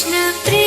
вечных тревог.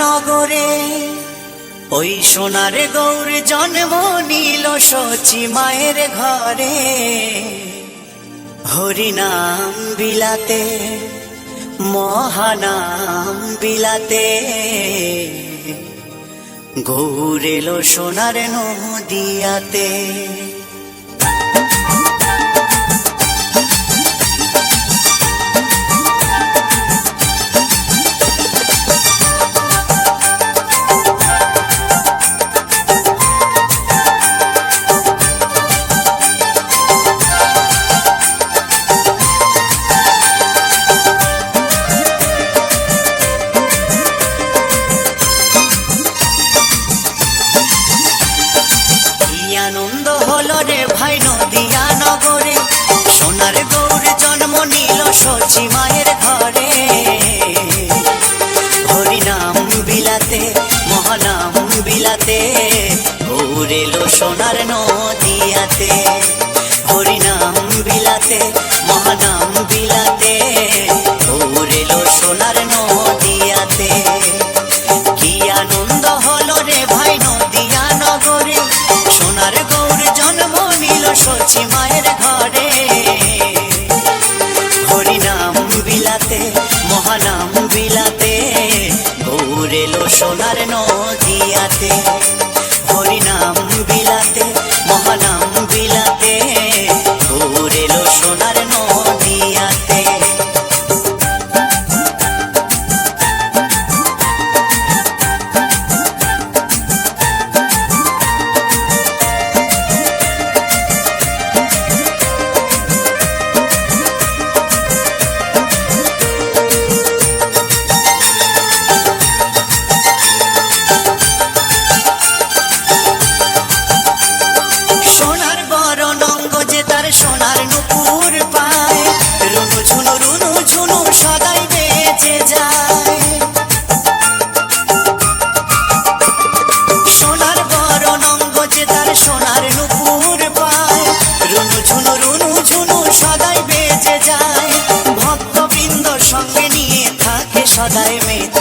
নগরে। ওই সোনার গৌর জন্ম নীল সচি মায়ের ঘরে। হরিনাম বিলাতে, মহানাম বিলাতে। গৌরেল সোনার নদিয়াতে। Dime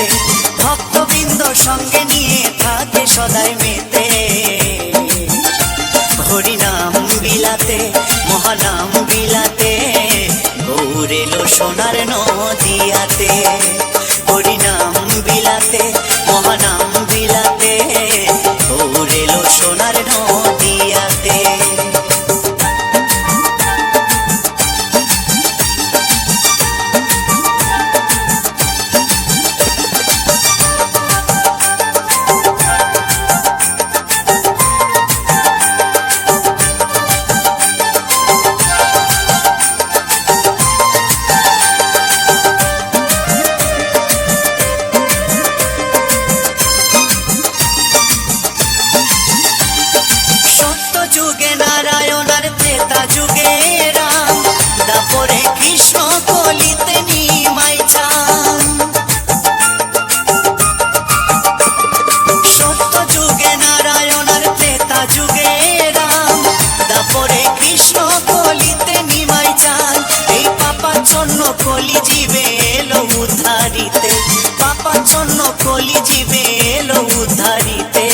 জন্য কলি জীবে এলো উদ্ধারিতে।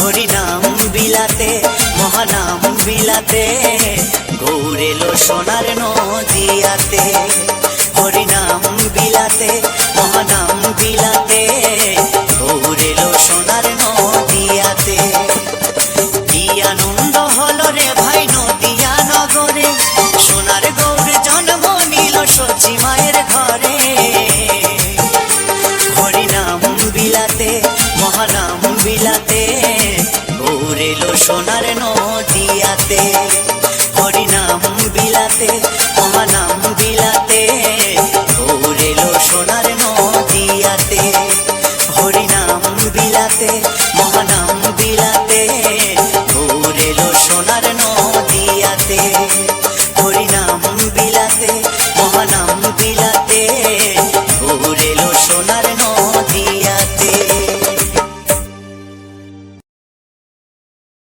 হরিনাম বিলাতে, মহানাম বিলাতে গৌরেলো সোনার নদিয়াতে। হরিনাম বিলাতে, মহানাম বিলাতে